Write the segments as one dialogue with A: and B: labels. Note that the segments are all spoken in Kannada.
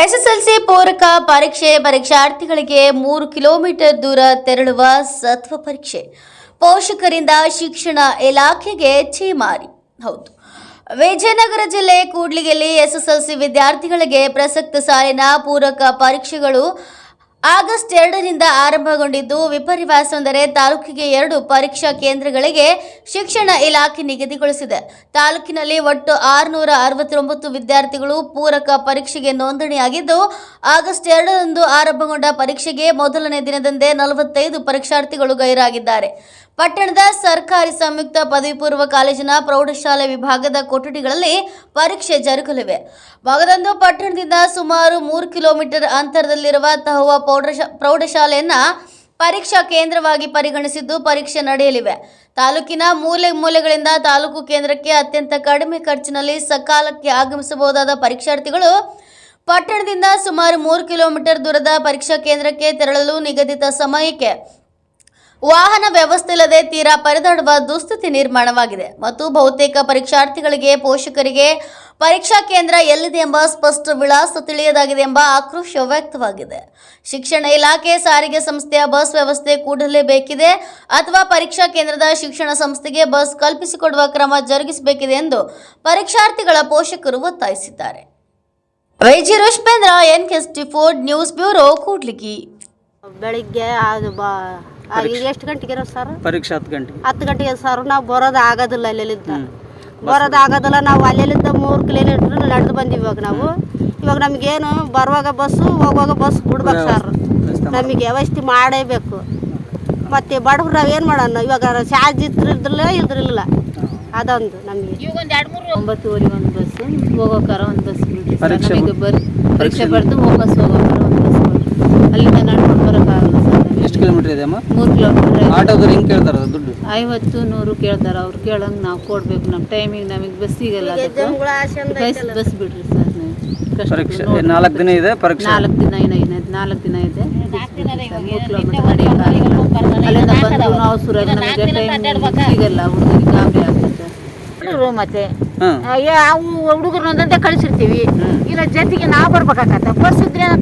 A: ಎಸ್ಎಸ್ಎಲ್ಸಿ ಪೂರಕ ಪರೀಕ್ಷೆ ಪರೀಕ್ಷಾರ್ಥಿಗಳಿಗೆ ಮೂರು ಕಿಲೋಮೀಟರ್ ದೂರ ತೆರಳುವ ಸತ್ವ ಪರೀಕ್ಷೆ. ಪೋಷಕರಿಂದ ಶಿಕ್ಷಣ ಇಲಾಖೆಗೆ ಛೀಮಾರಿ. ಹೌದು. ವಿಜಯನಗರ ಜಿಲ್ಲೆ ಕೂಡ್ಲಿಗೆಯಲ್ಲಿ ಎಸ್ಎಸ್ಎಲ್ಸಿ ವಿದ್ಯಾರ್ಥಿಗಳಿಗೆ ಪ್ರಸಕ್ತ ಸಾಲಿನ ಪೂರಕ ಪರೀಕ್ಷೆಗಳು ಆಗಸ್ಟ್ ಎರಡರಿಂದ ಆರಂಭಗೊಂಡಿದ್ದು ವಿಪರ್ಯಾಸವೆಂದರೆ ತಾಲೂಕಿಗೆ ಎರಡು ಪರೀಕ್ಷಾ ಕೇಂದ್ರಗಳಿಗೆ ಶಿಕ್ಷಣ ಇಲಾಖೆ ನಿಗದಿಗೊಳಿಸಿದೆ. ತಾಲೂಕಿನಲ್ಲಿ ಒಟ್ಟು ಆರುನೂರ ಅರವತ್ತೊಂಬತ್ತು ವಿದ್ಯಾರ್ಥಿಗಳು ಪೂರಕ ಪರೀಕ್ಷೆಗೆ ನೋಂದಣಿಯಾಗಿದ್ದು, ಆಗಸ್ಟ್ ಎರಡರಂದು ಆರಂಭಗೊಂಡ ಪರೀಕ್ಷೆಗೆ ಮೊದಲನೇ ದಿನದಂದೇ ನಲವತ್ತೈದು ಪರೀಕ್ಷಾರ್ಥಿಗಳು ಗೈರಾಗಿದ್ದಾರೆ. ಪಟ್ಟಣದ ಸರ್ಕಾರಿ ಸಂಯುಕ್ತ ಪದವಿ ಪೂರ್ವ ಕಾಲೇಜಿನ ಪ್ರೌಢಶಾಲೆ ವಿಭಾಗದ ಕೊಠಡಿಗಳಲ್ಲಿ ಪರೀಕ್ಷೆ ಜರುಗಲಿವೆ. ಭಾಗದಂದು ಪಟ್ಟಣದಿಂದ ಸುಮಾರು ಮೂರು ಕಿಲೋಮೀಟರ್ ಅಂತರದಲ್ಲಿರುವ ತಹುವ ಪ್ರೌಢಶಾ, ಪ್ರೌಢಶಾಲೆಯನ್ನ ಪರೀಕ್ಷಾ ಕೇಂದ್ರವಾಗಿ ಪರಿಗಣಿಸಿದ್ದು ಪರೀಕ್ಷೆ ನಡೆಯಲಿವೆ. ತಾಲೂಕಿನ ಮೂಲೆ ಮೂಲೆಗಳಿಂದ ತಾಲೂಕು ಕೇಂದ್ರಕ್ಕೆ ಅತ್ಯಂತ ಕಡಿಮೆ ಖರ್ಚಿನಲ್ಲಿ ಸಕಾಲಕ್ಕೆ ಆಗಮಿಸಬಹುದಾದ ಪರೀಕ್ಷಾರ್ಥಿಗಳು ಪಟ್ಟಣದಿಂದ ಸುಮಾರು ಮೂರು ಕಿಲೋಮೀಟರ್ ದೂರದ ಪರೀಕ್ಷಾ ಕೇಂದ್ರಕ್ಕೆ ತೆರಳಲು ನಿಗದಿತ ಸಮಯಕ್ಕೆ ವಾಹನ ವ್ಯವಸ್ಥೆ ಇಲ್ಲದೆ ತೀರಾ ಪರದಾಡುವ ದುಸ್ಥಿತಿ ನಿರ್ಮಾಣವಾಗಿದೆ ಮತ್ತು ಬಹುತೇಕ ಪರೀಕ್ಷಾರ್ಥಿಗಳಿಗೆ ಪೋಷಕರಿಗೆ ಪರೀಕ್ಷಾ ಕೇಂದ್ರ ಎಲ್ಲಿದೆ ಎಂಬ ಸ್ಪಷ್ಟ ವಿಳಾಸ ತಿಳಿಯದಾಗಿದೆ ಎಂಬ ಆಕ್ರೋಶ ವ್ಯಕ್ತವಾಗಿದೆ. ಶಿಕ್ಷಣ ಇಲಾಖೆ ಸಾರಿಗೆ ಸಂಸ್ಥೆಯ ಬಸ್ ವ್ಯವಸ್ಥೆ ಕೂಡಲೇ ಬೇಕಿದೆ ಅಥವಾ ಪರೀಕ್ಷಾ ಕೇಂದ್ರದ ಶಿಕ್ಷಣ ಸಂಸ್ಥೆಗೆ ಬಸ್ ಕಲ್ಪಿಸಿಕೊಡುವ ಕ್ರಮ ಜರುಗಿಸಬೇಕಿದೆ ಎಂದು ಪರೀಕ್ಷಾರ್ಥಿಗಳ ಪೋಷಕರು ಒತ್ತಾಯಿಸಿದ್ದಾರೆ. ವೈಜಿ ರುಷ್ಪೇಂದ್ರ ಎನ್ ಕೆಸ್ಟಿ ಫೋರ್ಡ್ ನ್ಯೂಸ್ ಬ್ಯೂರೋ, ಕೂಡ್ಲಿಗಿ.
B: ಬೆಳಿಗ್ಗೆ ಅದು ಬಾ ಎಷ್ಟು ಗಂಟೆಗೆ ಇರೋ ಸರ್?
C: ಪರೀಕ್ಷೆ ಹತ್ತು ಗಂಟೆಗೆ.
B: ಹತ್ತು ಗಂಟೆಗೆ ಸರ್. ನಾವು ಬರೋದು ಆಗೋದಿಲ್ಲ ಅಲ್ಲೆಲ್ಲಿಂದ. ಬರೋದು ಆಗೋದಿಲ್ಲ. ನಾವು ಅಲ್ಲೆಲ್ಲಿದ್ದ ಮೂರು ಕಿಲೋಮೀಟ್ರ್ ನಡೆದು ಬಂದೀವಿ ಇವಾಗ ನಾವು. ಇವಾಗ ನಮಗೇನು ಬರುವಾಗ ಬಸ್ಸು ಹೋಗುವಾಗ ಬಸ್ ಬಿಡ್ಬೇಕು ಸರ್. ನಮಗೆ ವ್ಯವಸ್ಥೆ ಮಾಡೇಬೇಕು ಮತ್ತು ಬಡವ್ರು ನಾವು ಏನು ಮಾಡೋಣ? ಇವಾಗ ಚಾರ್ಜ್ ಇದ್ರಿಲ್ಲ ಇಲ್ದ್ರಿಲ್ಲ ಅದೊಂದು ನಮಗೆ.
D: ಒಂಬತ್ತುವರೆಗೆ ಒಂದು ಬಸ್ ಹೋಗೋಕಾರ ಒಂದು ಬಸ್ ಬಿಡ್ರಿ ಸರ್.
C: ಪರೀಕ್ಷೆ
D: ನಮಗೆ ಬರ್ ಪರೀಕ್ಷೆ ಬರ್ದು ವಾಪಸ್ ಹೋಗೋಕಾರ ಒಂದು ಬಸ್ ಕೊಡ್ರಿ ಅಲ್ಲಿಂದ ನಡ್ಕೊಂಡು ಬರೋಕ್ಕಾಗಲ್ಲ ಸರ್ ನಮಗೆ
C: ಎಷ್ಟು ಕಿಲೋಮೀಟರ್ ಇದೆ ಅಮ್ಮ
D: ಮೂರು ಕಿಲೋಮೀಟರ್
C: ಆಟೋದವ್ರು ಹೆಂಗೆ ಕೇಳ್ತಾರ ದುಡ್ಡು?
D: ಐವತ್ತು ನೂರು ಕೇಳ್ತಾರ ಅವ್ರು ಕೇಳಂಗೆ ನಾವು ಕೊಡ್ಬೇಕು ನಮ್ಮ ಟೈಮಿಗೆ ನಮಗೆ ಬಸ್ ಸಿಗಲ್ಲ ಅದಕ್ಕೆ. ಬಸ್ ಬಸ್ ಬಿಡ್ರಿ ಸರ್
C: ಪರೀಕ್ಷೆ. ನಾಲ್ಕು ದಿನ ಇದೆ ಪರೀಕ್ಷೆ?
D: ನಾಲ್ಕು ದಿನ ಏನೋ ನಾಲ್ಕು ದಿನ ಇದೆ ಮೂರು ಕಿಲೋಮೀಟರ್ ನಡೆಯೋಕ್ಕಾಗಲ್ಲ ಅಲ್ಲಿಂದ ಬಂದು ನಾವು ಸುರಾಗ ನಮಗೆ ಟೈಮ್ ಸಿಗಲ್ಲ ಹುಡುಗರಿಗೆ ಗಾಬರಿ ಆಗ್ತದೆ
E: ಹುಡುಗರು ಮತ್ತೆ. ಅವು ಕಳಿಸಿರ್ತೀವಿ. ಇಲ್ಲ ಜೊತೆಗೆ ನಾವು ಬರ್ಬೇಕಾಗತ್ತೆ. ಬಸ್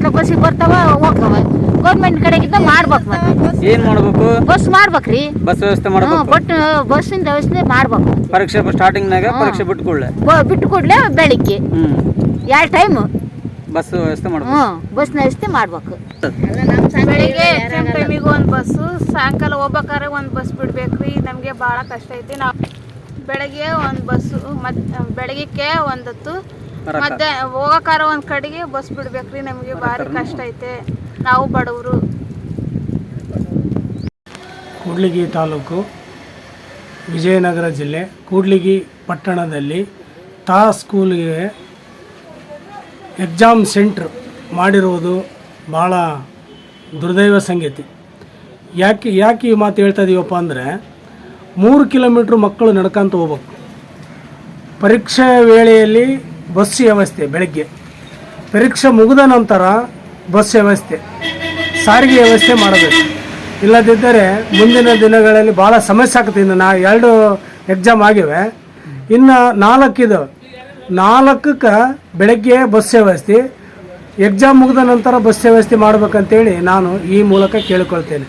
E: ಬಸ್ಸಿಗೆ ಬರ್ತಾವ ಹೋಗ್ತಾವ. ಗೌರ್ಮೆಂಟ್ ಕಡೆಗಿಂತ ಮಾಡ್ಬೇಕು ಮತ್ತೆ.
C: ಏನು ಮಾಡಬೇಕು?
E: ಬಸ್ ಮಾಡ್ಬೇಕ್ರಿ.
C: ಬಸ್ ವ್ಯವಸ್ಥೆ ಮಾಡ್ಬೇಕು.
E: ಬಟ್ ಬಸ್ಸಿನ ವ್ಯವಸ್ಥೆ ಮಾಡ್ಬೇಕು.
C: ಪರೀಕ್ಷೆ ಸ್ಟಾರ್ಟಿಂಗ್ ನಾಗ ಪರೀಕ್ಷೆ ಬಿಟ್ಟು ಕೂಡಲೇ?
E: ಬ- ಬಿಟ್ಟು ಕೂಡಲೇ ಬೆಳಿಗ್ಗೆ.
C: ಹ್ಞೂ
E: ಎರಡು ಟೈಮು
C: ಬಸ್ ವ್ಯವಸ್ಥೆ ಮಾಡ್ಬೇಕು.
E: ಹ್ಞೂ ಬಸ್ನ ವ್ಯವಸ್ಥೆ ಮಾಡ್ಬೇಕು.
F: ಬೆಳಿಗ್ಗೆ ಎಕ್ಸಾಮ್ ಟೈಮಿಗೆ ಒಂದು ಬಸ್ಸು ಸಾಯಂಕಾಲ ಹೋಗ್ಬೇಕಾದ್ರೆ ಒಂದು ಬಸ್ ಬಿಡ್ಬೇಕ್ರಿ. ನಮಗೆ ಭಾಳ ಕಷ್ಟ ಐತಿ. ನಾವು ಬೆಳಗ್ಗೆ ಒಂದು ಬಸ್ಸು ಮತ್ತು ಬೆಳಗ್ಗೆ ಒಂದತ್ತು. ಮತ್ತೆ ಹೋಗಕಾರ ಒಂದ್ ಕಡೆಗೆ ಬಸ್ ಬಿಡ್ಬೇಕ್ರಿ ನಮಗೆ ಭಾರಿ ಕಷ್ಟ ಐತೆ. ನಾವು ಬಡವರು.
G: ಕೂಡ್ಲಿಗಿ ತಾಲೂಕು ವಿಜಯನಗರ ಜಿಲ್ಲೆ ಕೂಡ್ಲಿಗಿ ಪಟ್ಟಣದಲ್ಲಿ ತಾ ಸ್ಕೂಲಿಗೆ ಎಕ್ಸಾಮ್ ಸೆಂಟ್ರ್ ಮಾಡಿರುವುದು ಭಾಳ ದುರ್ದೈವ ಸಂಗತಿ. ಯಾಕೆ ಯಾಕೆ ಈ ಮಾತು ಹೇಳ್ತಾ ಇದೀವಪ್ಪ ಅಂದರೆ ಮೂರು ಕಿಲೋಮೀಟ್ರ್ ಮಕ್ಕಳು ನಡ್ಕೊಂತ ಹೋಗ್ಬೇಕು. ಪರೀಕ್ಷೆ ವೇಳೆಯಲ್ಲಿ ಬಸ್ ವ್ಯವಸ್ಥೆ ಬೆಳಗ್ಗೆ. ಪರೀಕ್ಷೆ ಮುಗಿದ ನಂತರ ಬಸ್ ವ್ಯವಸ್ಥೆ. ಸಾರಿಗೆ ವ್ಯವಸ್ಥೆ ಮಾಡಬೇಕು. ಇಲ್ಲದಿದ್ದರೆ ಮುಂದಿನ ದಿನಗಳಲ್ಲಿ ಭಾಳ ಸಮಸ್ಯೆ ಆಗ್ತದೆ. ಇನ್ನು ನಾ ಎರಡು ಎಕ್ಸಾಮ್ ಆಗಿವೆ. ಇನ್ನು ನಾಲ್ಕಿದು ನಾಲ್ಕಕ್ಕೆ ಬೆಳಗ್ಗೆ ಬಸ್ ವ್ಯವಸ್ಥೆ. ಎಕ್ಸಾಮ್ ಮುಗಿದ ನಂತರ ಬಸ್ ವ್ಯವಸ್ಥೆ ಮಾಡಬೇಕಂತೇಳಿ ನಾನು ಈ ಮೂಲಕ ಕೇಳಿಕೊಳ್ತೇನೆ.